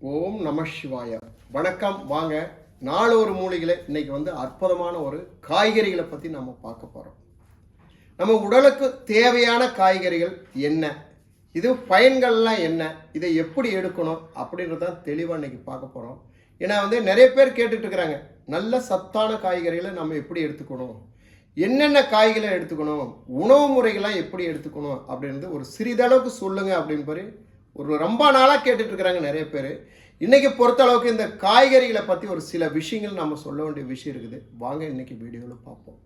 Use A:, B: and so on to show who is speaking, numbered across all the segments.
A: ஓம் நம சிவாய. வணக்கம் வாங்க. நாளொரு மூலிகளை இன்னைக்கு வந்து அற்புதமான ஒரு காய்கறிகளை பற்றி நம்ம பார்க்க போகிறோம் நம்ம உடலுக்கு தேவையான காய்கறிகள் என்ன? இது பயன்கள்லாம் என்ன? இதை எப்படி எடுக்கணும்? அப்படின்றத தெளிவாக இன்னைக்கு பார்க்க போகிறோம் ஏன்னா வந்து நிறைய பேர் கேட்டுட்ருக்குறாங்க நல்ல சத்தான காய்கறிகளை நம்ம எப்படி எடுத்துக்கணும்? என்னென்ன காய்களை எடுத்துக்கணும்? உணவு முறைகள்லாம் எப்படி எடுத்துக்கணும்? அப்படின்றது ஒரு சிறிதளவுக்கு சொல்லுங்கள் அப்படின்னு பாரு ஒரு ரொம்ப நாளாக கேட்டுட்டு இருக்கிறாங்க நிறைய பேர். இன்றைக்கி பொறுத்தளவுக்கு இந்த காய்கறிகளை பற்றி ஒரு சில விஷயங்கள் நம்ம சொல்ல வேண்டிய விஷயம் இருக்குது. வாங்க இன்றைக்கி வீடியோவில் பார்ப்போம்.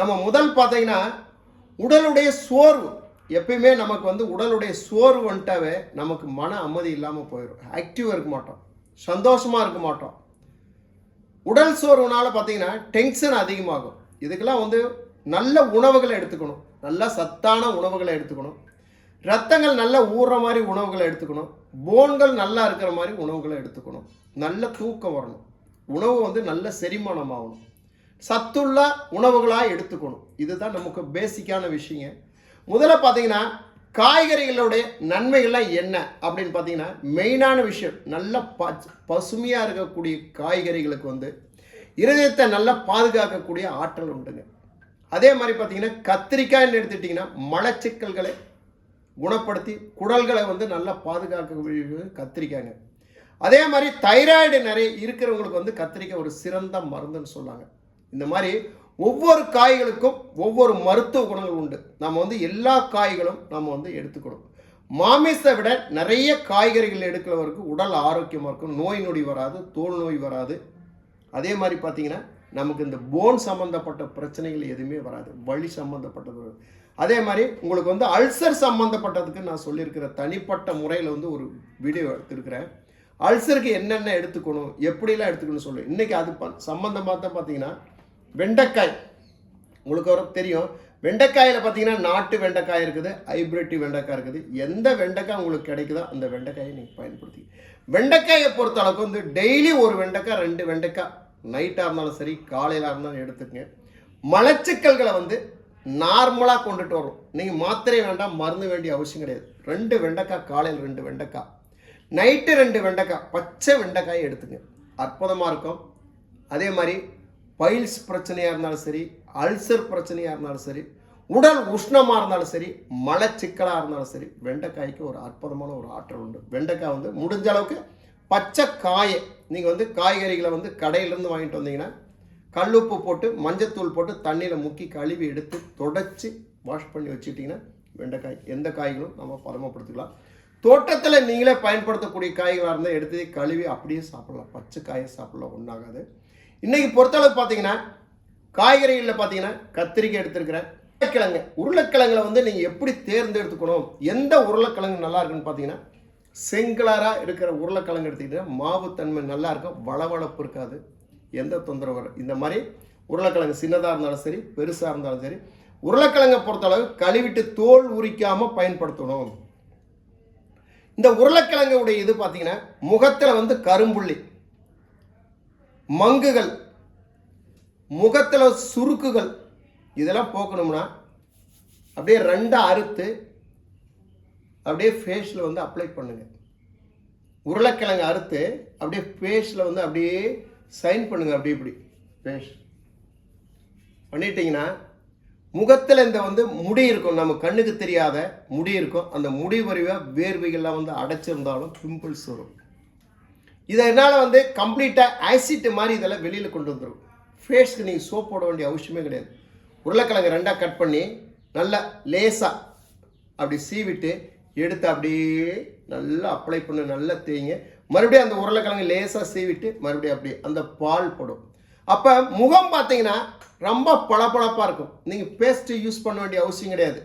A: நம்ம முதல் பார்த்தீங்கன்னா உடலுடைய சோர்வு. எப்பயுமே நமக்கு வந்து உடலுடைய சோர்வு வந்துட்டாவே நமக்கு மன அமைதி இல்லாமல் போயிடும் ஆக்டிவாக இருக்க மாட்டோம். சந்தோஷமாக இருக்க மாட்டோம். உடல் சோர்வுனால பார்த்தீங்கன்னா டென்ஷன் அதிகமாகும். இதுக்கெல்லாம் வந்து நல்ல உணவுகளை எடுத்துக்கணும். நல்ல சத்தான உணவுகளை எடுத்துக்கணும். ரத்தங்கள் நல்லா ஊறுற மாதிரி உணவுகளை எடுத்துக்கணும். போன்கள் நல்லா இருக்கிற மாதிரி உணவுகளை எடுத்துக்கணும். நல்ல தூக்கம் வரணும். உணவு வந்து நல்ல செரிமானம் ஆகணும் சத்துள்ள உணவுகளாக எடுத்துக்கணும். இதுதான் நமக்கு பேசிக்கான விஷயங்க. முதல்ல பார்த்தீங்கன்னா காய்கறிகளுடைய நன்மைகள்லாம் என்ன அப்படின்னு பார்த்தீங்கன்னா மெயினான விஷயம் நல்ல ப பசுமையாக இருக்கக்கூடிய காய்கறிகளுக்கு வந்து இருதயத்தை நல்லா பாதுகாக்கக்கூடிய ஆற்றல் உண்டுங்க. அதே மாதிரி பார்த்தீங்கன்னா கத்திரிக்காய்னு எடுத்துட்டிங்கன்னா மலச்சிக்கல்களை குணப்படுத்தி குடல்களை வந்து நல்லா பாதுகாக்க கத்திரிக்காங்க அதே மாதிரி தைராய்டு நிறைய இருக்கிறவங்களுக்கு வந்து கத்திரிக்காய் ஒரு சிறந்த மருந்துன்னு சொன்னாங்க. இந்த மாதிரி ஒவ்வொரு காய்களுக்கும் ஒவ்வொரு மருத்துவ குணங்கள் உண்டு. நம்ம வந்து எல்லா காய்களும் நம்ம வந்து எடுத்துக்கணும். மாமிசத்தை விட நிறைய காய்கறிகள் எடுக்கிறவருக்கு உடல் ஆரோக்கியமாக இருக்கும். நோய் நொடி வராது தோல் நோய் வராது. அதே மாதிரி பார்த்தீங்கன்னா நமக்கு இந்த போன் சம்மந்தப்பட்ட பிரச்சனைகள் எதுவுமே வராது. வழி சம்மந்தப்பட்டது அதே மாதிரி உங்களுக்கு வந்து அல்சர் சம்மந்தப்பட்டதுக்கு நான் சொல்லியிருக்கிற தனிப்பட்ட முறையில் வந்து ஒரு வீடியோ எடுத்திருக்கிறேன். அல்சருக்கு என்னென்ன எடுத்துக்கணும் எப்படிலாம் எடுத்துக்கணும்னு சொல்லு. இன்றைக்கி அது ப சம்மந்தமாக தான் பார்த்தீங்கன்னா வெண்டைக்காய். உங்களுக்கு ஒரு தெரியும். வெண்டைக்காயில் பார்த்தீங்கன்னா நாட்டு வெண்டைக்காய் இருக்குது ஹைபிரிட் வெண்டைக்காய் இருக்குது. எந்த வெண்டைக்காய் உங்களுக்கு கிடைக்குதோ அந்த வெண்டைக்காயை நீங்கள் பயன்படுத்தி. வெண்டைக்காயை பொறுத்த அளவுக்கு வந்து டெய்லி ஒரு வெண்டைக்காய் ரெண்டு வெண்டைக்காய் நைட்டாக இருந்தாலும் சரி காலையில் இருந்தாலும் எடுத்துக்கங்க. மலச்சிக்கல்களை வந்து நார்மலாக கொண்டுட்டு வரும். நீங்கள் மாத்திரை வேண்டாம் மருந்து வேண்டிய அவசியம் கிடையாது. ரெண்டு வெண்டைக்காய் காலையில் ரெண்டு வெண்டைக்காய். நைட்டு ரெண்டு வெண்டைக்காய் பச்சை வெண்டைக்காயை எடுத்துங்க. அற்புதமாக இருக்கும். அதே மாதிரி பைல்ஸ் பிரச்சனையாக இருந்தாலும் சரி அல்சர் பிரச்சனையாக இருந்தாலும் சரி உடல் உஷ்ணமாக இருந்தாலும் சரி மலச்சிக்கலாக இருந்தாலும் சரி வெண்டைக்காய்க்கு ஒரு அற்புதமான ஒரு ஆற்றல் உண்டு. வெண்டைக்காய் வந்து முடிஞ்ச அளவுக்கு பச்சை காயை நீங்கள் வந்து காய்கறிகளை வந்து கடையிலேருந்து வாங்கிட்டு வந்தீங்கன்னா கல்லுப்பு போட்டு மஞ்சத்தூள் போட்டு தண்ணியில் முக்கி கழுவி எடுத்து தொடச்சி வாஷ் பண்ணி வச்சுட்டிங்கன்னா வெண்டைக்காய் எந்த காய்களும் நம்ம பதமப்படுத்திக்கலாம் தோட்டத்தில் நீங்களே பயன்படுத்தக்கூடிய காய்களாக இருந்தால் எடுத்து கழுவி அப்படியே சாப்பிடலாம். பச்சை காயை சாப்பிடலாம் ஒன்றாகாது இன்றைக்கி பொறுத்தளவு பார்த்தீங்கன்னா காய்கறிகளில் பார்த்தீங்கன்னா கத்திரிக்காய் எடுத்துருக்கிறேன். உருளைக்கிழங்கு உருளைக்கிழங்குல வந்து நீங்கள் எப்படி தேர்ந்தெடுத்துக்கணும் எந்த உருளைக்கிழங்கு நல்லா இருக்குன்னு பார்த்தீங்கன்னா செங்கலராக இருக்கிற உருளைக்கிழங்கு எடுத்துக்கிட்டால் மாவுத்தன்மை நல்லா இருக்கும் வளவளப்பு இருக்காது. எந்த தொந்தரவு வரும் இந்த மாதிரி உருளைக்கிழங்கு சின்னதாக இருந்தாலும் சரி பெருசாக இருந்தாலும் சரி உருளைக்கிழங்கை பொறுத்தளவு கழுவிட்டு தோல் உரிக்காமல் பயன்படுத்தணும். இந்த உருளைக்கிழங்குடைய இது பார்த்தீங்கன்னா முகத்தில் வந்து கரும்புள்ளி மங்குகள் முகத்தில் சுருக்குகள் இதெல்லாம் போக்கணும்னா அப்படியே ரெண்டாக அறுத்து அப்படியே ஃபேஸில் வந்து அப்ளை பண்ணுங்கள் உருளைக்கிழங்கு அறுத்து அப்படியே ஃபேஸில் வந்து அப்படியே சைன் பண்ணுங்க அப்படி இப்படி. ஃபேஸ் பண்ணிட்டீங்கன்னா முகத்தில் இந்த வந்து முடி இருக்கும். நம்ம கண்ணுக்கு தெரியாத முடி இருக்கும். அந்த முடி வரிவாக வேர்வைகள்லாம் வந்து அடைச்சிருந்தாலும் பிம்பிள்ஸ் வரும். இதனால் வந்து கம்ப்ளீட்டாக ஆசிட் மாதிரி இதெல்லாம் வெளியில் கொண்டு வந்துடும் ஃபேஸ்க்கு நீங்கள் சோப் போட வேண்டிய அவசியமே கிடையாது. உருளைக்கிழங்கு ரெண்டாக கட் பண்ணி நல்லா லேசாக அப்படி சீவிட்டு எடுத்து அப்படியே நல்லா அப்ளை பண்ணி நல்லா தேய்ங்க. மறுபடியும் அந்த உருளைக்கிழங்கு லேசாக சீவிட்டு மறுபடியும் அப்படியே அந்த பால் போடும். அப்போ முகம் பார்த்தீங்கன்னா ரொம்ப பளபளப்பாக இருக்கும். நீங்கள் பேஸ்ட்டு யூஸ் பண்ண வேண்டிய அவசியம் கிடையாது.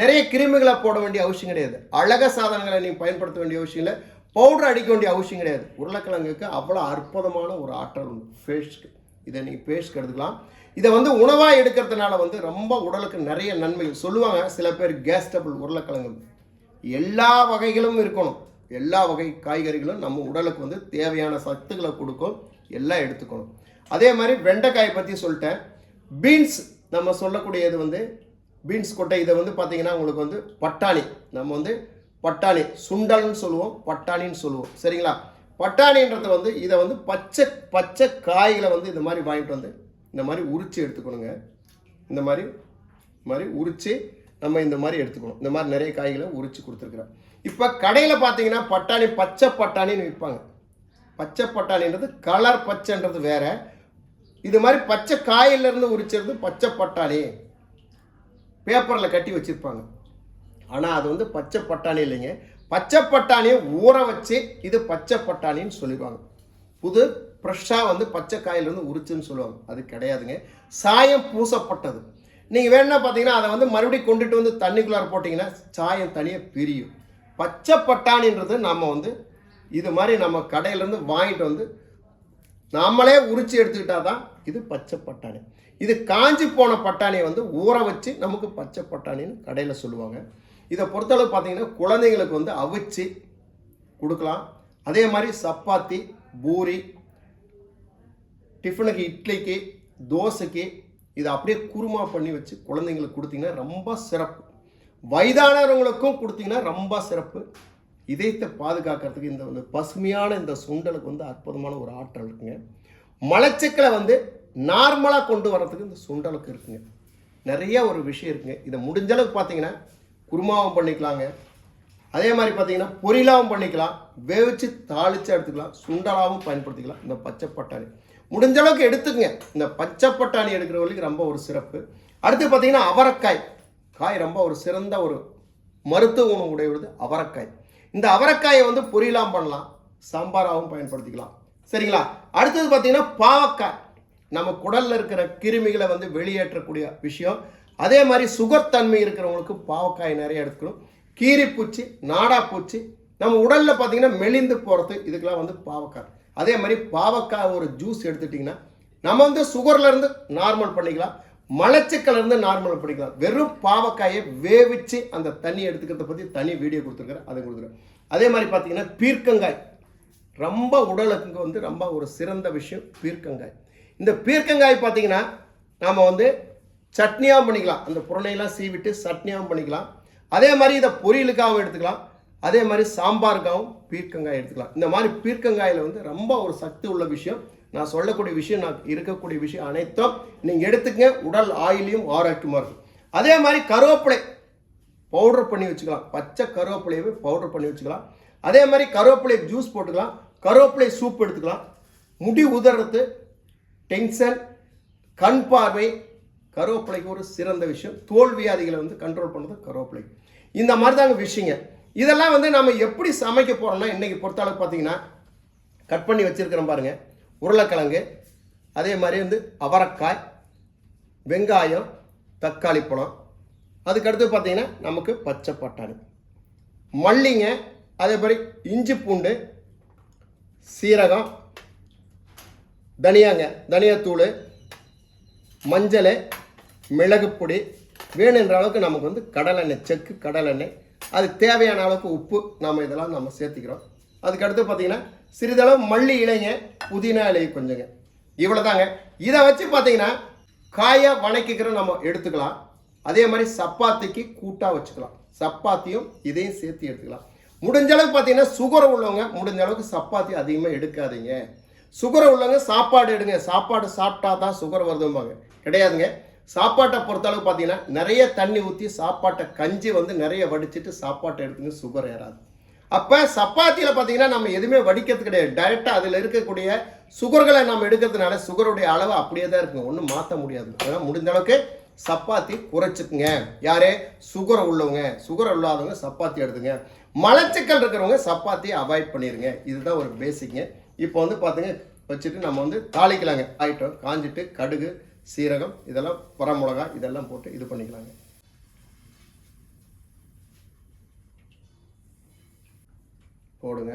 A: நிறைய கிருமிகளை போட வேண்டிய அவசியம் கிடையாது. அழக சாதனங்களை நீங்கள் பயன்படுத்த வேண்டிய அவசியம் இல்லை. பவுடர் அடிக்க வேண்டிய அவசியம் கிடையாது. உருளைக்கிழங்குக்கு அவ்வளோ அற்புதமான ஒரு ஆற்றல் உண்டு. ஃபேஸ்க்கு இதை நீங்கள் ஃபேஸ்க்கு எடுத்துக்கலாம். இதை வந்து உணவாக எடுக்கிறதுனால வந்து ரொம்ப உடலுக்கு நிறைய நன்மைகள். சொல்லுவாங்க சில பேர் கேஸ் டபுள் உருளைக்கிழங்கு. எல்லா வகைகளும் இருக்கணும். எல்லா வகை காய்கறிகளும் நம்ம உடலுக்கு வந்து தேவையான சத்துக்களை கொடுக்கும் எல்லாம் எடுத்துக்கணும். அதே மாதிரி வெண்டைக்காயை பற்றி சொல்லிட்டேன். பீன்ஸ் நம்ம சொல்லக்கூடியது வந்து பீன்ஸ் கொட்டை இதை வந்து பார்த்தீங்கன்னா உங்களுக்கு வந்து பட்டாணி. நம்ம வந்து பட்டாணி சுண்டல்னு சொல்லுவோம் பட்டாணின்னு சொல்லுவோம். சரிங்களா? பட்டாணின்றது வந்து இதை வந்து பச்சை பச்சை காய்களை வந்து இந்த மாதிரி வாங்கிட்டு வந்து இந்த மாதிரி உரிச்சு எடுத்துக்கணுங்க. இந்த மாதிரி இந்த மாதிரி உரித்து நம்ம இந்த மாதிரி எடுத்துக்கணும். இந்த மாதிரி நிறைய காய்களை உரித்து கொடுத்துருக்குறேன். இப்போ கடையில் பார்த்தீங்கன்னா பட்டாணி பச்சை பட்டாணின்னு விற்பாங்க. பச்சை பட்டாணின்றது கலர் பச்சைன்றது வேற. இது மாதிரி பச்சை காயிலிருந்து உரிச்சிருந்து பச்சை பட்டாணி. பேப்பரில் கட்டி வச்சுருப்பாங்க. ஆனால் அது வந்து பச்சை பட்டாணி இல்லைங்க. பச்சை பட்டாணியை ஊற வச்சு இது பச்சை பட்டாணின்னு சொல்லிடுவாங்க. புது ஃப்ரெஷ்ஷாக வந்து பச்சை காயிலிருந்து உரிச்சுன்னு சொல்லுவாங்க. அது கிடையாதுங்க. சாயம் பூசப்பட்டது. நீங்கள் வேணா பார்த்தீங்கன்னா அதை வந்து மறுபடியும் கொண்டுட்டு வந்து தண்ணிக்குள்ளார போட்டிங்கன்னா சாயம் தனியாக பிரியும். பச்சை பட்டாணின்றது நம்ம வந்து இது மாதிரி நம்ம கடையிலேருந்து வாங்கிட்டு வந்து நம்மளே உரிச்சு எடுத்துக்கிட்டா தான் இது பச்சை பட்டாணி. இது காஞ்சி போன பட்டாணியை வந்து ஊற வச்சு நமக்கு பச்சை பட்டாணின்னு கடையில் சொல்லுவாங்க. இதை பொறுத்தளவு பார்த்தீங்கன்னா குழந்தைங்களுக்கு வந்து அவிச்சு கொடுக்கலாம். அதே மாதிரி சப்பாத்தி பூரி டிஃபனுக்கு இட்லிக்கு தோசைக்கு இதை அப்படியே குருமா பண்ணி வச்சு குழந்தைங்களுக்கு கொடுத்தீங்கன்னா ரொம்ப சிறப்பு. வயதானவங்களுக்கும் கொடுத்தீங்கன்னா ரொம்ப சிறப்பு. இதயத்தை பாதுகாக்கிறதுக்கு இந்த வந்து பசுமையான இந்த சுண்டலுக்கு வந்து அற்புதமான ஒரு ஆற்றல் இருக்குங்க. மலச்சிக்கலை வந்து நார்மலாக கொண்டு வர்றதுக்கு இந்த சுண்டலுக்கு இருக்குங்க. நிறைய ஒரு விஷயம் இருக்குங்க. இதை முடிஞ்ச அளவுக்கு பார்த்தீங்கன்னா குருமாவும் பண்ணிக்கலாங்க. அதே மாதிரி பார்த்தீங்கன்னா பொரியலாவும் பண்ணிக்கலாம். வேவிச்சு தாளிச்சு எடுத்துக்கலாம். சுண்டலாவும் பயன்படுத்திக்கலாம். இந்த பச்சை பட்டாணி. முடிஞ்ச அளவுக்கு எடுத்துக்கங்க. இந்த பச்சை பட்டாணி எடுக்கிறவங்களுக்கு ரொம்ப ஒரு சிறப்பு. அடுத்து பார்த்தீங்கன்னா அவரைக்காய். காய் ரொம்ப ஒரு சிறந்த ஒரு மருத்துவ குணம் உடையது அவரைக்காய். இந்த அவரைக்காயை வந்து பொரியலாம் பண்ணலாம் சாம்பாராகவும் பயன்படுத்திக்கலாம். சரிங்களா? அடுத்தது பார்த்தீங்கன்னா பாவக்காய். நம்ம குடலில் இருக்கிற கிருமிகளை வந்து வெளியேற்றக்கூடிய விஷயம். அதே மாதிரி சுகர் தன்மை இருக்கிறவங்களுக்கு பாவக்காய் நிறைய எடுத்துக்கணும். கீரிப்பூச்சி நாடாப்பூச்சி நம்ம உடலில் பார்த்தீங்கன்னா மெலிந்து போகிறது இதுக்கெல்லாம் வந்து பாவக்காய். அதே மாதிரி பாவக்காய் ஒரு ஜூஸ் எடுத்துட்டிங்கன்னா நம்ம வந்து சுகர்லேருந்து நார்மல் பண்ணிக்கலாம். மலச்சிக்கல்ல இருந்து நார்மல் பிடிக்கலாம். வெறும் பாவக்காயை வேவிச்சு அந்த தண்ணி எடுத்துக்கிறத பற்றி தனி வீடியோ கொடுத்துருக்குறேன் அதை கொடுத்துருக்கேன் அதே மாதிரி பார்த்தீங்கன்னா பீர்க்கங்காய். ரொம்ப உடலுக்கு வந்து ரொம்ப ஒரு சிறந்த விஷயம் பீர்க்கங்காய். இந்த பீர்க்கங்காய் பார்த்தீங்கன்னா நாம் வந்து சட்னியாகவும் பண்ணிக்கலாம். அந்த புரளையெல்லாம் சீவிட்டு சட்னியாகவும் பண்ணிக்கலாம். அதே மாதிரி இதை பொரியலுக்காகவும் எடுத்துக்கலாம். அதே மாதிரி சாம்பாருக்காகவும் பீர்க்கங்காய் எடுத்துக்கலாம். இந்த மாதிரி பீர்க்கங்காயில் வந்து ரொம்ப ஒரு சக்தி உள்ள விஷயம் நான் சொல்லக்கூடிய விஷயம் நான் இருக்கக்கூடிய விஷயம் அனைத்தும் நீங்கள் எடுத்துக்கங்க. உடல் ஆயிலையும் ஆரோக்கியமாக இருக்கும் அதே மாதிரி கருவேப்பிலை பவுடர் பண்ணி வச்சுக்கலாம். பச்சை கருவேப்பிலையவே பவுடர் பண்ணி வச்சுக்கலாம். அதே மாதிரி கருவேப்பிலை ஜூஸ் போட்டுக்கலாம். கருவேப்பிலை சூப் எடுத்துக்கலாம். முடி உதறது டென்ஷன் கண் பார்வை கருவேப்பிலைக்கு ஒரு சிறந்த விஷயம். தோல் வியாதிகளை வந்து கண்ட்ரோல் பண்ணுறது கருவேப்பிலை. இந்த மாதிரி தாங்க விஷயங்க. இதெல்லாம் வந்து நம்ம எப்படி சமைக்க போகிறோம்னா இன்றைக்கி பொறுத்தளவுக்கு பார்த்தீங்கன்னா கட் பண்ணி வச்சுருக்கிறோம் பாருங்கள் உருளைக்கிழங்கு அதே மாதிரி வந்து அவரைக்காய் வெங்காயம் தக்காளி பழம். அதுக்கடுத்து பார்த்தீங்கன்னா நமக்கு பச்சை பட்டாணி. மல்லிங்க அதே மாதிரி இஞ்சி பூண்டு சீரகம் தனியாங்க தனியாத்தூள் மஞ்சள் மிளகுப்பொடி வேணுன்ற அளவுக்கு நமக்கு வந்து கடலெண்ணெய் செக்கு கடலெண்ணெய் அது தேவையான அளவுக்கு உப்பு நம்ம இதெல்லாம் நம்ம சேர்த்திக்கிறோம். அதுக்கடுத்து பார்த்திங்கன்னா சிறிதளவு மல்லி இலைங்க புதினா இலை கொஞ்சங்க. இவ்வளோதாங்க இதை வச்சு பார்த்தீங்கன்னா காயை வணக்கிக்கிற நம்ம எடுத்துக்கலாம். அதே மாதிரி சப்பாத்திக்கு கூட்டாக வச்சுக்கலாம். சப்பாத்தியும் இதையும் சேர்த்து எடுத்துக்கலாம். முடிஞ்ச அளவுக்கு பார்த்தீங்கன்னா சுகர் உள்ளவங்க முடிஞ்ச அளவுக்கு சப்பாத்தி அதிகமாக எடுக்காதீங்க. சுகர் உள்ளவங்க சாப்பாடு எடுங்க. சாப்பாடு சாப்பிட்டா தான் சுகர் வருதும்பாங்க. கிடையாதுங்க. சாப்பாட்டை பொறுத்தளவுக்கு பார்த்தீங்கன்னா நிறைய தண்ணி ஊற்றி சாப்பாட்டை கஞ்சி வந்து நிறைய வடிச்சிட்டு சாப்பாட்டை எடுத்துங்க சுகர் ஏறாது. அப்போ சப்பாத்தியில் பார்த்தீங்கன்னா நம்ம எதுவுமே வடிக்கிறது கிடையாது. டைரெக்டாக அதில் இருக்கக்கூடிய சுகர்களை நம்ம எடுக்கிறதுனால சுகருடைய அளவு அப்படியே தான் இருக்குங்க. ஒன்றும் மாற்ற முடியாது. அதனால் முடிஞ்ச அளவுக்கு சப்பாத்தி குறைச்சிக்குங்க. யாரே? சுகர் உள்ளவங்க. சுகர் இல்லாதவங்க சப்பாத்தி எடுத்துங்க. மலச்சிக்கல் இருக்கிறவங்க சப்பாத்தியை அவாய்ட் பண்ணிடுங்க இதுதான் ஒரு பேசிக்ங்க இப்போ வந்து பார்த்துங்க வச்சுட்டு நம்ம வந்து தாளிக்கலாங்க. ஐட்டம் காஞ்சிட்டு கடுகு சீரகம் இதெல்லாம் பரமிளகா இதெல்லாம் போட்டு இது பண்ணிக்கலாங்க. போடுங்க.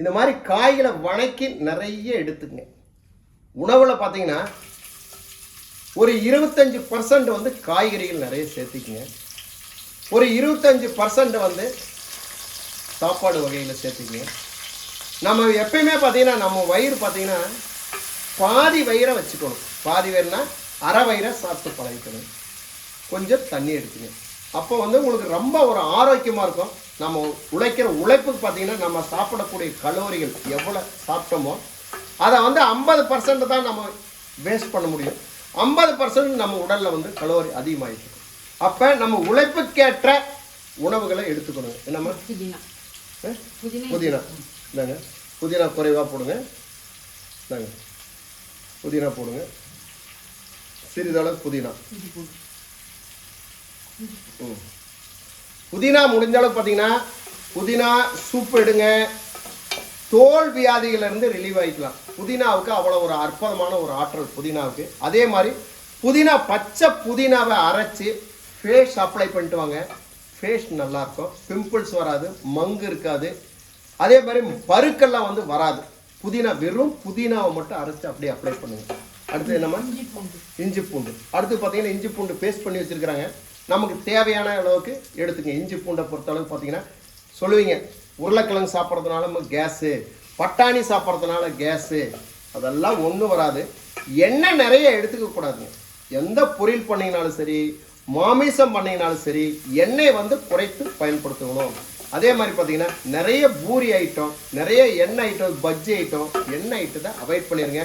A: இந்த மாதிரி காய்களை வணக்கி நிறைய எடுத்துக்கங்க. உணவில் பார்த்தீங்கன்னா ஒரு இருபத்தஞ்சி பர்சன்ட் வந்து காய்கறிகள் நிறைய சேர்த்திக்கங்க. ஒரு இருபத்தஞ்சி பர்சன்ட் வந்து சாப்பாடு வகையில் சேர்த்திக்கங்க. நம்ம எப்பயுமே பார்த்தீங்கன்னா நம்ம வயிறு பார்த்தீங்கன்னா பாதி வயிறை வச்சுக்கணும். பாதி வயிறுனா அரை வயிறை சாப்பிட்டு பழகிக்கணும். கொஞ்சம் தண்ணி எடுத்துங்க. அப்போ வந்து உங்களுக்கு ரொம்ப ஒரு ஆரோக்கியமாக இருக்கும். நம்ம உழைக்கிற உழைப்புக்கு பார்த்தீங்கன்னா நம்ம சாப்பிடக்கூடிய கலோரிகள் எவ்வளோ சாப்பிட்டோமோ அதை வந்து ஐம்பது பர்சன்ட் தான் நம்ம வேஸ்ட் பண்ண முடியும். ஐம்பது பர்சன்ட் நம்ம உடலில் வந்து கலோரி அதிகமாகிட்டு அப்போ நம்ம உழைப்புக்கேற்ற உணவுகளை எடுத்துக்கணுங்க என்னம்மா
B: புதினா? புதினா.
A: இந்தாங்க. புதினா குறைவாக போடுங்க. இந்தாங்க. புதினா போடுங்க. சிறிதளவு புதினா. ம். புதினா முடிஞ்ச அளவுக்கு பார்த்தீங்கன்னா புதினா சூப் எடுங்க. தோல் வியாதிகள்ல இருந்து ரிலீவ் ஆகிக்கலாம் புதினாவுக்கு அவ்வளோ ஒரு அற்புதமான ஒரு ஆற்றல் புதினாவுக்கு. அதே மாதிரி புதினா பச்சை புதினாவை அரைச்சி ஃபேஸ் அப்ளை பண்ணிட்டு வாங்க. ஃபேஸ் நல்லாயிருக்கும் பிம்பிள்ஸ் வராது மங்கு இருக்காது. அதே மாதிரி பருக்கெல்லாம் வந்து வராது. புதினா வெறும் புதினாவை மட்டும் அரைச்சி அப்படியே அப்ளை பண்ணுங்க. அடுத்து என்னம்மா
B: இஞ்சி பூண்டு.
A: இஞ்சி பூண்டு. அடுத்து பார்த்தீங்கன்னா இஞ்சி பூண்டு பேஸ்ட் பண்ணி வச்சிருக்கிறாங்க. நமக்கு தேவையான அளவுக்கு எடுத்துங்க. இஞ்சி பூண்டை பொறுத்த அளவுக்கு பார்த்தீங்கன்னா சொல்லுவீங்க உருளைக்கிழங்கு சாப்பிட்றதுனால நம்ம கேஸு பட்டாணி சாப்பிட்றதுனால கேஸு அதெல்லாம் ஒன்றும் வராது. எண்ணெய் நிறைய எடுத்துக்கக்கூடாதுங்க எந்த பொரியல் பண்ணிங்கனாலும் சரி மாமிசம் பண்ணீங்கனாலும் சரி எண்ணெய் வந்து குறைத்து பயன்படுத்தணும். அதே மாதிரி பார்த்தீங்கன்னா நிறைய பூரி ஐட்டம் நிறைய எண்ணெய் ஐட்டம் பஜ்ஜி ஐட்டம் எண்ணெய் ஐட்டத்தை அவாய்ட் பண்ணிடுங்க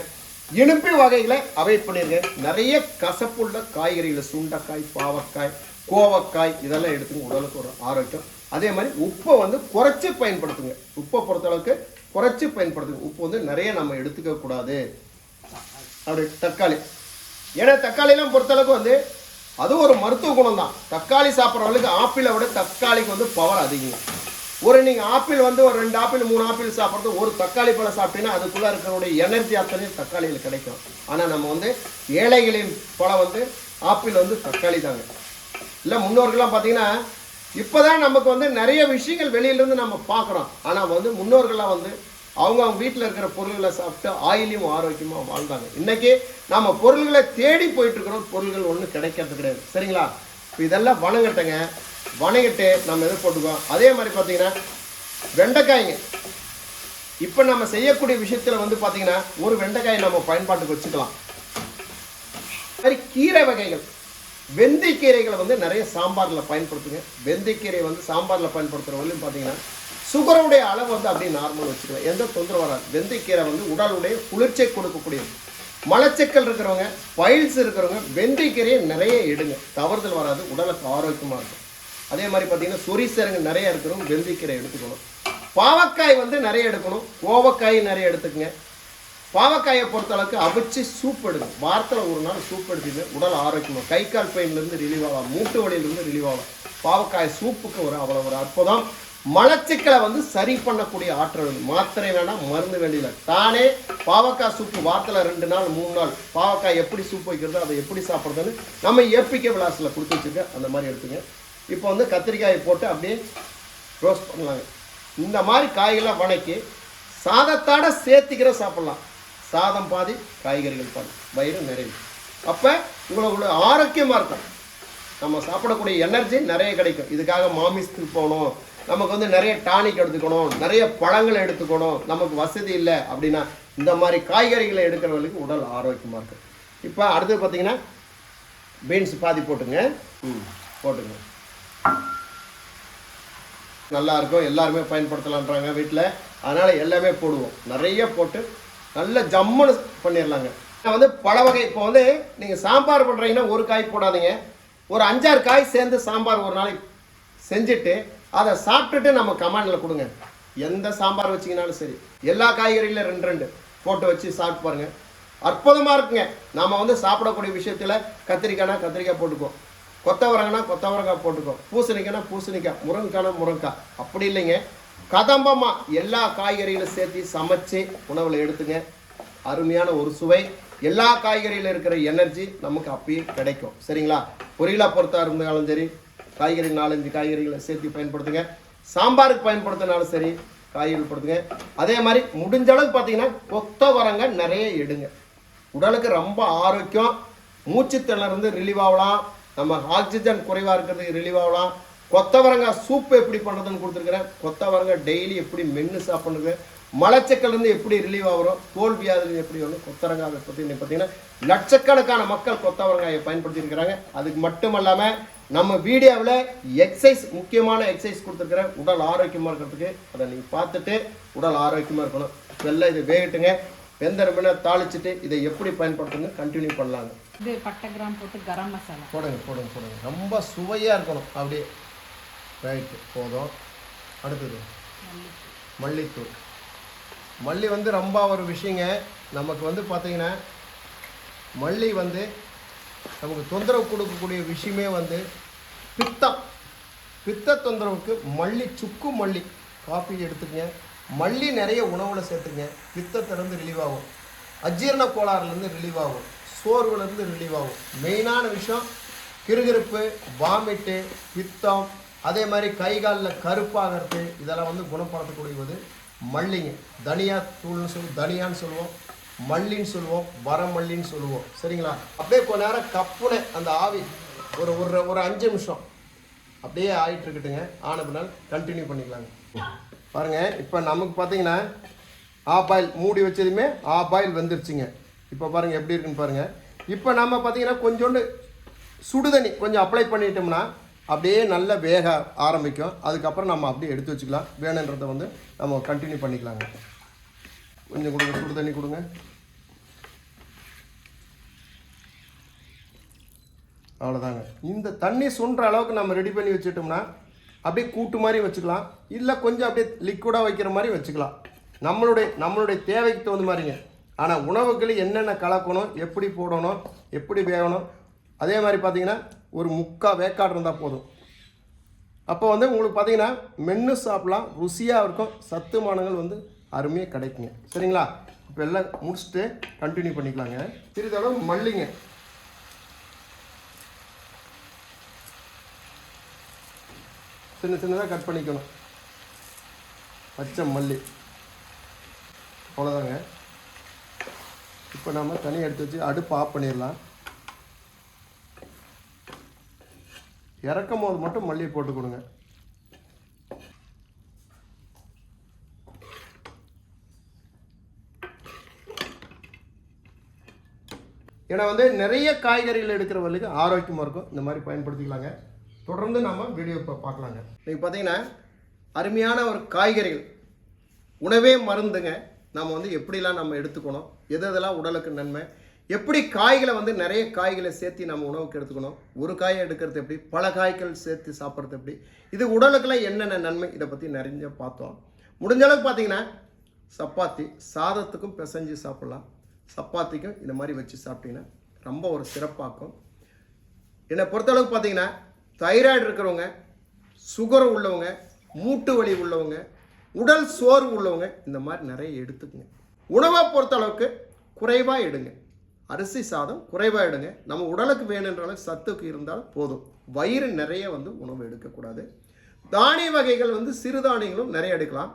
A: இனிப்பு வகைகளை அவாய்ட் பண்ணிடுங்க நிறைய கசப்புள்ள காய்கறிகளை சுண்டைக்காய் பாவக்காய் கோவக்காய் இதெல்லாம் எடுத்துங்க உடலுக்கு ஒரு ஆரோக்கியம் அதே மாதிரி உப்பை வந்து குறைச்சி பயன்படுத்துங்க. உப்பை பொறுத்தளவுக்கு குறைச்சி பயன்படுத்துங்க. உப்பு வந்து நிறைய நம்ம எடுத்துக்க கூடாது. அப்படி தக்காளி. ஏன்னா தக்காளிலாம் பொறுத்தளவுக்கு வந்து அது ஒரு மருத்துவ குணம் தான் தக்காளி சாப்பிட்றவங்களுக்கு ஆப்பிளை விட தக்காளிக்கு வந்து பவர் அதிகம். ஒரு நீங்கள் ஆப்பிள் வந்து ஒரு ரெண்டு ஆப்பிள் மூணு ஆப்பிள் சாப்பிட்றது ஒரு தக்காளி பழம் சாப்பிட்டீங்கன்னா அதுக்குள்ளே இருக்கிறவுடைய எனர்ஜி அத்தனையும் தக்காளியில் கிடைக்கும். ஆனால் நம்ம வந்து ஏழைகளின் பழம் வந்து ஆப்பிள் வந்து தக்காளி தாங்க. இல்லை முன்னோர்கள்லாம் பார்த்தீங்கன்னா இப்போதான் நமக்கு வந்து நிறைய விஷயங்கள் வெளியிலேருந்து நம்ம பார்க்குறோம் ஆனால் வந்து முன்னோர்கள்லாம் வந்து அவங்க அவங்க வீட்டில் இருக்கிற பொருள்களை சாப்பிட்டு ஆயிலையும் ஆரோக்கியமாக வாழ்ந்தாங்க. இன்றைக்கி நம்ம பொருள்களை தேடி போயிட்டுருக்குறோம் பொருள்கள் ஒன்றும் கிடைக்கிறது கிடையாது. சரிங்களா? இப்போ இதெல்லாம் வணங்கட்டங்க வணங்கிட்டு நம்ம எது போட்டுக்கோம் அதே மாதிரி பார்த்தீங்கன்னா வெண்டைக்காய்ங்க. இப்போ நம்ம செய்யக்கூடிய விஷயத்தில் வந்து பார்த்தீங்கன்னா ஒரு வெண்டைக்காயை நம்ம பயன்பாட்டுக்கு வச்சுக்கலாம். மாதிரி கீரை வகைகள். வெந்தயக்கீரைகளை வந்து நிறைய சாம்பாரில் பயன்படுத்துங்க. வெந்தயக்கீரை வந்து சாம்பாரில் பயன்படுத்துகிறவங்களும் பார்த்தீங்கன்னா சுகருடைய அளவு வந்து அப்படியே நார்மல் வச்சுக்கலாம். எந்த தொந்தரவு வராது. வெந்தயக்கீரை வந்து உடலுடைய குளிர்ச்சியை கொடுக்கக்கூடியது. மலச்சிக்கல் இருக்கிறவங்க பயில்ஸ் இருக்கிறவங்க வெந்தயக்கீரையை நிறைய எடுங்க. தவறுதல் வராது உடலுக்கு ஆரோக்கியமாக இருக்கும். அதே மாதிரி பார்த்தீங்கன்னா சொரிசரங்கு நிறைய இருக்கிறவங்க வெந்தயக்கீரை எடுத்துக்கணும். பாவக்காய் வந்து நிறைய எடுக்கணும். கோவக்காய் நிறைய எடுத்துக்கங்க. பாவக்காயை பொறுத்த அளவுக்கு அவிச்சு சூப் எடுங்க வாரத்தில் ஒரு நாள் சூப் எடுத்தீங்க உடல் ஆரோக்கியமாக கை கால் பெயின்லேருந்து ரிலீவ் ஆகலாம். மூட்டு வலியிலேருந்து ரிலீவ் ஆகலாம். பாவக்காய் சூப்புக்கு ஒரு அவ்வளோ ஒரு அற்புதம். மலச்சிக்கலை வந்து சரி பண்ணக்கூடிய ஆற்றல் மாத்திரை வேணாம் மருந்து வேண்டியதில்லை. தானே பாவக்காய் சூப்பு வாரத்தில் ரெண்டு நாள் மூணு நாள் பாவக்காய் எப்படி சூப் வைக்கிறதோ அதை எப்படி சாப்பிட்றதுன்னு நம்ம ஏபிகே விளாஸில் கொடுத்து வச்சுருக்க அந்த மாதிரி எடுத்துங்க. இப்போ வந்து கத்திரிக்காயை போட்டு அப்படியே ரோஸ்ட் பண்ணலாங்க. இந்த மாதிரி காய்கள்லாம் வணக்கி சாதத்தோட சேர்த்திக்கிற சாப்பிட்லாம். சாதம் பாதி காய்கறிகள் பாதி வயிறு நிறைவு. அப்போ உங்களுக்கு ஆரோக்கியமாக இருக்கும் நம்ம சாப்பிடக்கூடிய எனர்ஜி நிறைய கிடைக்கும். இதுக்காக மாமிஸ்க்கு போகணும். நமக்கு வந்து நிறைய டானிக் எடுத்துக்கணும். நிறைய பழங்களை எடுத்துக்கணும். நமக்கு வசதி இல்லை அப்படின்னா இந்த மாதிரி காய்கறிகளை எடுக்கிறவங்களுக்கு உடல் ஆரோக்கியமாக இருக்கும். இப்போ அடுத்து பார்த்தீங்கன்னா பீன்ஸ் பாதி போட்டுங்க. ம் போட்டுங்க. நல்லா இருக்கும். எல்லாருமே பயன்படுத்தலான்றாங்க வீட்டில் அதனால் எல்லாமே போடுவோம். நிறைய போட்டு நல்ல ஜம்முன்னு பண்ணிடலாங்க. நான் வந்து பல வகை இப்போ வந்து நீங்கள் சாம்பார் பண்ணுறீங்கன்னா ஒரு காய் போடாதீங்க. ஒரு அஞ்சாறு காய் சேர்ந்து சாம்பார் ஒரு நாளைக்கு செஞ்சுட்டு அதை சாப்பிட்டுட்டு நம்ம கமாண்டில் கொடுங்க. எந்த சாம்பார் வச்சிங்கனாலும் சரி. எல்லா காய்கறியிலும் ரெண்டு ரெண்டு போட்டு வச்சு சாப்பிட்டு பாருங்க. அற்புதமாக இருக்குங்க. நாம் வந்து சாப்பிடக்கூடிய விஷயத்தில் கத்திரிக்காய்னா கத்திரிக்காய் போட்டுக்குவோம் கொத்தவரங்கன்னா கொத்தவரங்காய் போட்டுக்கோ. பூசணிக்காய்னா பூசணிக்காய். முருங்கைக்காய்னா முருங்கைக்காய். அப்படி இல்லைங்க. கதம்பமாக எல்லா காய்கறிகளும் சேர்த்து சமைச்சு உணவில் எடுத்துங்க. அருமையான ஒரு சுவை. எல்லா காய்கறியில் இருக்கிற எனர்ஜி நமக்கு அப்பயே கிடைக்கும். சரிங்களா? பொரியலாக பொறுத்தா இருந்தாலும் சரி காய்கறி நாலஞ்சு காய்கறிகளை சேர்த்து பயன்படுத்துங்க. சாம்பாருக்கு பயன்படுத்தினாலும் சரி காய்கறி படுத்துங்க அதே மாதிரி முடிஞ்ச அளவுக்கு பார்த்தீங்கன்னா கொத்தவரங்க நிறைய எடுங்க. உடலுக்கு ரொம்ப ஆரோக்கியம். மூச்சு திணறது ரிலீவ் ஆகலாம். நம்ம ஆக்சிஜன் குறைவாக இருக்கிறதுக்கு ரிலீவ் ஆகலாம். கொத்தவரங்காய் சூப் எப்படி பண்ணுறதுன்னு கொடுத்துருக்குறேன். கொத்தவரங்காய் டெய்லி எப்படி மென்று சாப்பிடுறது மலச்சிக்கல்லேருந்து எப்படி ரிலீவ் ஆகிறோம்? தோல் வியாதிலேருந்து எப்படி வரும் கொத்தவரங்காயை பற்றி பார்த்தீங்கன்னா லட்சக்கணக்கான மக்கள் கொத்தவரங்காயை பயன்படுத்தி இருக்கிறாங்க அதுக்கு மட்டும் இல்லாமல் நம்ம வீடியோவில் எக்ஸசைஸ் முக்கியமான எக்ஸசைஸ் கொடுத்துருக்குறேன். உடல் ஆரோக்கியமாக இருக்கிறதுக்கு அதை நீங்கள் பார்த்துட்டு உடல் ஆரோக்கியமாக இருக்கணும். வெள்ளை இது வேகட்டுங்க. வெந்த ரம்பின தாளிச்சிட்டு இதை எப்படி பயன்படுத்துங்க கண்டினியூ பண்ணலாங்க.
B: இது பட்டை கிராம் போட்டு கரம் மசாலா.
A: போடுங்க போடுங்க போடுங்க. ரொம்ப சுவையாக இருக்கணும். அப்படியே ரைட்டு போதும். அடுத்தது. மல்லித்தூள். மல்லி வந்து ரொம்ப ஒரு விஷயங்க. நமக்கு வந்து பார்த்தீங்கன்னா மல்லி வந்து நமக்கு தொந்தரவு கொடுக்கக்கூடிய விஷயமே வந்து பித்தம். பித்த தொந்தரவுக்கு மல்லி சுக்கு மல்லி காஃபி எடுத்துக்கங்க. மல்லி நிறைய உணவில் சேர்த்துங்க பித்தத்திலேருந்து ரிலீவ் ஆகும். அஜீரண கோளாறுலேருந்து ரிலீவ் ஆகும். சோர்வுலேருந்து ரிலீவ் ஆகும். மெயினான விஷயம் கிறுகிறுப்பு வாமிட்டு பித்தம் அதே மாதிரி கை காலில் கருப்பாகிறது இதெல்லாம் வந்து குணப்படுத்தக்கூடியது மல்லிங்க. தனியா தூள்னு சொல்லி தனியான்னு சொல்லுவோம் மல்லின்னு சொல்லுவோம் வரமல்லின்னு சொல்லுவோம். சரிங்களா? அப்படியே கொஞ்ச நேரம் கப்புனை அந்த ஆவி ஒரு ஒரு ஒரு அஞ்சு நிமிஷம். அப்படியே ஆகிட்டு இருக்கட்டுங்க. ஆன பின்னால் கண்டினியூ பண்ணிக்கலாங்க. பாருங்கள் இப்போ நமக்கு பார்த்தீங்கன்னா ஆப் ஆயில் மூடி வச்சதுமே ஆப் ஆயில் வெந்துருச்சுங்க. இப்போ பாருங்கள் எப்படி இருக்குன்னு பாருங்கள் இப்போ நம்ம பார்த்தீங்கன்னா கொஞ்சோண்டு சுடுதண்ணி கொஞ்சம் அப்ளை பண்ணிட்டோம்னா அப்படியே நல்லா வேக ஆரம்பிக்கும். அதுக்கப்புறம் நம்ம அப்படியே எடுத்து வச்சுக்கலாம். வேணுன்றதை வந்து நம்ம கண்டினியூ பண்ணிக்கலாங்க. கொஞ்சம் கொடுங்க சுடு தண்ணி கொடுங்க. அவ்வளோதாங்க இந்த தண்ணி சுன்ற அளவுக்கு நம்ம ரெடி பண்ணி வச்சுட்டோம்னா அப்படியே கூட்டு மாதிரி வச்சுக்கலாம். இல்லை கொஞ்சம் அப்படியே லிக்விடாக வைக்கிற மாதிரி வச்சுக்கலாம். நம்மளுடைய நம்மளுடைய தேவைக்கு தகுந்த மாதிரிங்க. ஆனால் உணவுகள் என்னென்ன கலக்கணும் எப்படி போடணும் எப்படி வேகணும் அதே மாதிரி பார்த்தீங்கன்னா ஒரு முக்கா வேக்காடு இருந்தால் போதும். அப்போ வந்து உங்களுக்கு பார்த்தீங்கன்னா மென்று சாப்பிட்லாம் ருசியாக இருக்கும் சத்துமானங்கள் வந்து அருமையாக கிடைக்குங்க. சரிங்களா? இப்போ எல்லாம் முடிச்சுட்டு கண்டினியூ பண்ணிக்கலாங்க. சிறிதளவு மல்லிங்க. சின்ன சின்னதாக கட் பண்ணிக்கணும். பச்சை மல்லி. அவ்வளோதாங்க இப்போ நம்ம தனியாக எடுத்து வச்சு அடுப்பு ஆஃப் பண்ணிடலாம். இறக்கும் போது மட்டும் மல்லியை போட்டு கொடுங்க. ஏன்னா வந்து நிறைய காய்கறிகள் எடுக்கிறவர்களுக்கு ஆரோக்கியமாக இருக்கும். இந்த மாதிரி பயன்படுத்திக்கலாங்க. தொடர்ந்து நம்ம வீடியோ இப்போ பார்க்கலாங்க. இன்றைக்கி பார்த்தீங்கன்னா அருமையான ஒரு காய்கறிகள். உணவே மருந்துங்க. நம்ம வந்து எப்படிலாம் நம்ம எடுத்துக்கணும்? எது எதெல்லாம் உடலுக்கு நன்மை? எப்படி காய்களை வந்து நிறைய காய்களை சேர்த்து நம்ம உணவுக்கு எடுத்துக்கணும்? ஒரு காயை எடுக்கிறது எப்படி? பல காய்கள் சேர்த்து சாப்பிட்றது எப்படி? இது உடலுக்குலாம் என்னென்ன நன்மை? இதை பற்றி நிறைய பார்த்தோம். முடிஞ்ச அளவுக்கு பார்த்தீங்கன்னா சப்பாத்தி சாதத்துக்கும் பிசைஞ்சு சாப்பிட்லாம். சப்பாத்திக்கும் இந்த மாதிரி வச்சு சாப்பிட்டீங்கன்னா ரொம்ப ஒரு சிறப்பாக்கும். என்னை பொறுத்தளவுக்கு பார்த்தீங்கன்னா தைராய்டு இருக்கிறவங்க சுகர் உள்ளவங்க மூட்டு வலி உள்ளவங்க உடல் சோர்வு உள்ளவங்க இந்த மாதிரி நிறைய எடுத்துக்கங்க. உணவை பொறுத்தளவுக்கு குறைவாக எடுங்க. அரிசி சாதம் குறைவாக எடுங்க நம்ம உடலுக்கு வேணுன்ற அளவுக்கு சத்துக்கு இருந்தால் போதும். வயிறு நிறைய வந்து உணவு எடுக்கக்கூடாது. தானிய வகைகள் வந்து சிறுதானியங்களும் நிறைய எடுக்கலாம்.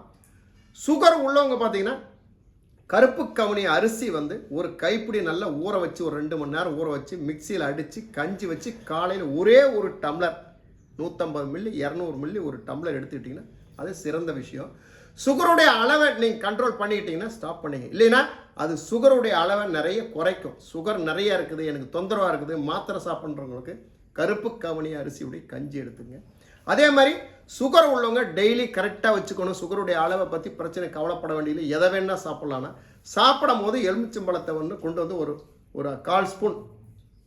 A: சுகர் உள்ளவங்க பார்த்தீங்கன்னா கருப்பு கவுனி அரிசி வந்து ஒரு கைப்பிடி நல்லா ஊற வச்சு ஒரு ரெண்டு மணி நேரம் ஊற வச்சு மிக்சியில் அடித்து கஞ்சி வச்சு காலையில் ஒரே ஒரு டம்ளர் நூற்றம்பது மில்லி இரநூறு மில்லி ஒரு டம்ளர் எடுத்துக்கிட்டிங்கன்னா அது சிறந்த விஷயம். சுகருடைய அளவை நீங்கள் கண்ட்ரோல் பண்ணிக்கிட்டீங்கன்னா ஸ்டாப் பண்ணிங்க. இல்லைன்னா அது சுகருடைய அளவை நிறைய குறைக்கும். சுகர் நிறைய இருக்குது எனக்கு தொந்தரவாக இருக்குது மாத்திரை சாப்பிட்றவங்களுக்கு கருப்பு கவனி அரிசியுடைய கஞ்சி எடுத்துங்க. அதே மாதிரி சுகர் உள்ளவங்க டெய்லி கரெக்டாக வச்சுக்கணும். சுகருடைய அளவை பற்றி பிரச்சனை கவலைப்பட வேண்டியது எதை வேணால் சாப்பிட்லான்னா சாப்பிடும் போது எலுமிச்சம்பழத்தை வந்து கொண்டு வந்து ஒரு ஒரு கால் ஸ்பூன்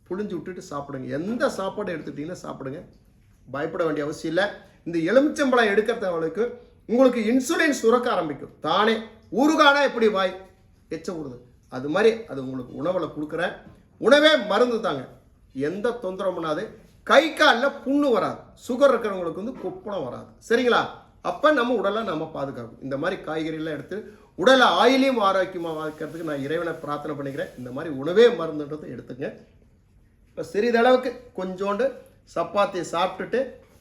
A: புழிஞ்சு விட்டுட்டு சாப்பிடுங்க. எந்த சாப்பாடு எடுத்துக்கிட்டிங்கன்னா சாப்பிடுங்க. பயப்பட வேண்டிய அவசியம் இல்லை. இந்த எலுமிச்சம்பழம் எடுக்கிறவங்களுக்கு உங்களுக்கு இன்சுலின் சுரக்க ஆரம்பிக்கும். தானே ஊருகானா எப்படி வாய்? எச்ச கொடுது அது மாதிரி அது உங்களுக்கு உணவில் கொடுக்குறேன் உணவே மருந்து தாங்க. எந்த தொந்தரவும் பண்ணாது. கை காலில் புண்ணு வராது. சுகர் இருக்கிறவங்களுக்கு வந்து குப்பணம் வராது. சரிங்களா? அப்போ நம்ம உடலை நம்ம பாதுகாக்கும் இந்த மாதிரி காய்கறிலாம் எடுத்து உடலை ஆயிலையும் ஆரோக்கியமாக வைக்கிறதுக்கு நான் இறைவனை பிரார்த்தனை பண்ணிக்கிறேன். இந்த மாதிரி உணவே மருந்துன்றது எடுத்துங்க. இப்போ சிறிதளவுக்கு கொஞ்சோண்டு சப்பாத்தியை சாப்பிட்டுட்டு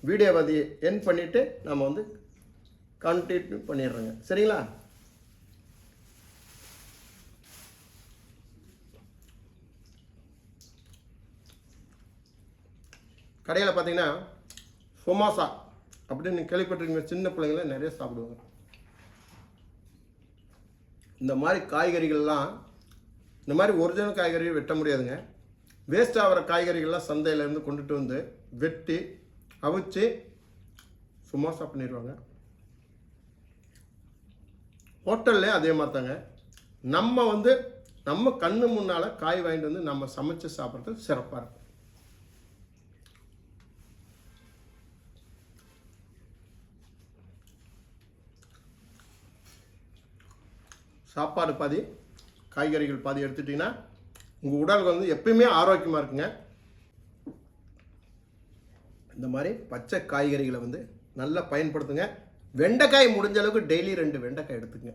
A: வீடியோ வந்து என் பண்ணிவிட்டு நம்ம வந்து கண்டினியூ பண்ணிடுறோங்க. சரிங்களா? கடையில் பார்த்தீங்கன்னா சொமாசா அப்படின்னு கேள்விப்பட்டிருக்கீங்க. சின்ன பிள்ளைங்கள நிறைய சாப்பிடுவாங்க. இந்த மாதிரி காய்கறிகள்லாம் இந்த மாதிரி ஒரிஜினல் காய்கறி வெட்ட முடியாதுங்க. வேஸ்ட் ஆகிற காய்கறிகள்லாம் சந்தையிலேருந்து கொண்டுட்டு வந்து வெட்டி அவிச்சு சுமாசா பண்ணிடுவாங்க ஹோட்டல்லே அதே மாதிரி தாங்க நம்ம வந்து நம்ம கண்ணு முன்னால் காய் வாங்கிட்டு வந்து நம்ம சமைச்சு சாப்பிட்றது சிறப்பாக இருக்கும். சாப்பாடு பாதி காய்கறிகள் பாதி எடுத்துட்டிங்கன்னா உங்கள் உடல் வந்து எப்பயுமே ஆரோக்கியமாக இருக்குங்க. இந்த மாதிரி பச்சை காய்கறிகளை வந்து நல்லா பயன்படுத்துங்க. வெண்டைக்காய் முடிஞ்ச அளவுக்கு டெய்லி ரெண்டு வெண்டைக்காய் எடுத்துங்க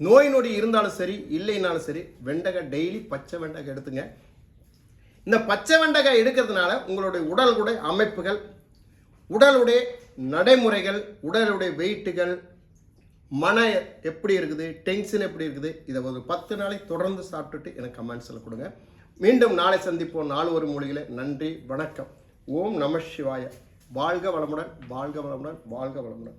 A: நோய் நொடி இருந்தாலும் சரி இல்லைனாலும் சரி வெண்டைக்காய் டெய்லி பச்சை வெண்டைக்காய் எடுத்துங்க. இந்த பச்சை வெண்டைக்காய் எடுக்கிறதுனால உங்களுடைய உடலுடைய அமைப்புகள் உடலுடைய நடைமுறைகள் உடலுடைய வெயிட்டுகள் மன எப்படி இருக்குது டென்ஷன் எப்படி இருக்குது இதை ஒரு பத்து நாளை தொடர்ந்து சாப்பிட்டுட்டு எனக்கு கமெண்ட்ஸில் கொடுங்க. மீண்டும் நாளை சந்திப்போம் நாலு ஒரு மொழிகளை நன்றி வணக்கம். ஓம் நம சிவாய. வாழ்க வளமுடன் வாழ்க வளமுடன் வாழ்க வளமுடன்.